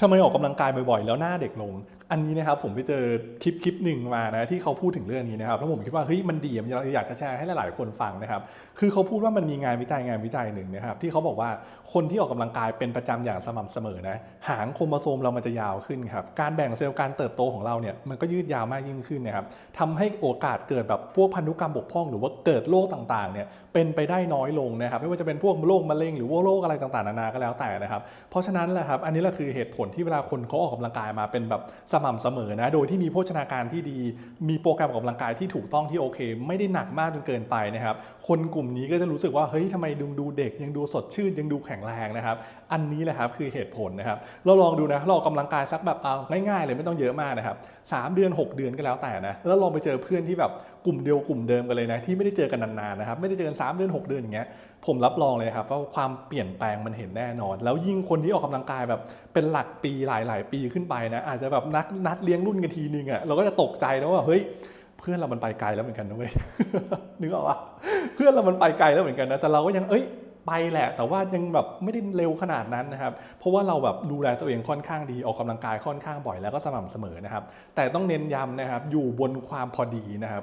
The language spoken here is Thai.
ทำไมออกกำลังกายบ่อยๆ แล้วหน้าเด็กลง อันนี้นะครับผมไปเจอคลิปคลิปหนึ่งมานะที่เขาพูดถึงเรื่องนี้นะครับแล้วผมคิดว่าเฮ้ยมันดีอะเราอยากจะแชร์ให้หลายๆ คนฟังนะครับ คือเขาพูดว่ามันมีงานวิจัยงานวิจัยหนึ่งนะครับที่เขาบอกว่าคนที่ออกกำลังกายเป็นประจำอย่างสม่ำเสมอนะหางโครโมโซมเรามันจะยาวขึ้นครับการแบ่งเซลล์การเติบโตของเราเนี่ยมันก็ยืดยาวมากยิ่งขึ้นนะครับทำให้โอกาสเกิดแบบพวกพันธุกรรมบกพร่อง หรือว่าเกิดโรคต่างๆเนี่ยเป็นไปได้น้อยลงนะครับไม่ว่าจะเป็นพวกโรคมะเร็งหรือว่าโรคอะไรต่างๆนานาก็แล้วแต่นะครับเพราะฉะนั้นแหละครับอันนี้แหละคือเหตุผลที่เวลาคนเขาออกกำลังกายมาเป็นแบบสม่ำเสมอนะ โดยที่มีโภชนาการที่ดี มีโปรแกรมออกกำลังกายที่ถูกต้องที่โอเค ไม่ได้หนักมากจนเกินไปนะครับ คนกลุ่มนี้ก็จะรู้สึกว่าเฮ้ยทำไมดูดูเด็ก ยังดูสดชื่นยังดูแข็งแรงนะครับ อันนี้แหละครับคือเหตุผลนะครับ เราลองดูนะเราออกกำลังกายสักแบบเอาง่ายๆเลยไม่ต้องเยอะมากนะครับสามเดือน 6 เดือนก็แล้วแต่นะ แล้วลองไปเจอเพื่อนที่แบบกลุ่มเดียวกลุ่มเดิมกันเลยนะที่ไม่ได้เจอกันนานๆนะครับไม่ได้เจอกันสามเดือน 6 เดือนอย่างเงี้ยผมรับรองเลยครับว่าความเปลี่ยนแปลงมันเห็นแน่นอน แล้วยิ่งคนที่ออกกำลังกายแบบเป็นหลักปีหลายๆปีขึ้นไปนะอาจจะแบบนัดนัดเลี้ยงรุ่นกันทีนึงอะ่ะเราก็จะตกใจนะว่าเฮ้ยเพื่อนเรามันไปไกลแล้วเหมือนกันนะเว้ยนึกออกปะเพื่อนเรามันไปไกลแล้วเหมือนกันนะแต่เราก็ยังเอ้ยไปแหละ แต่ว่ายังแบบไม่ได้เร็วขนาดนั้นนะครับ เพราะว่าเราแบบดูแลตัวเองค่อนข้างดีออกกำลังกายค่อนข้างบ่อยแล้วก็สม่ำเสมอนะครับ แต่ต้องเน้นย้ำนะครับ อยู่บนความพอดีนะครับ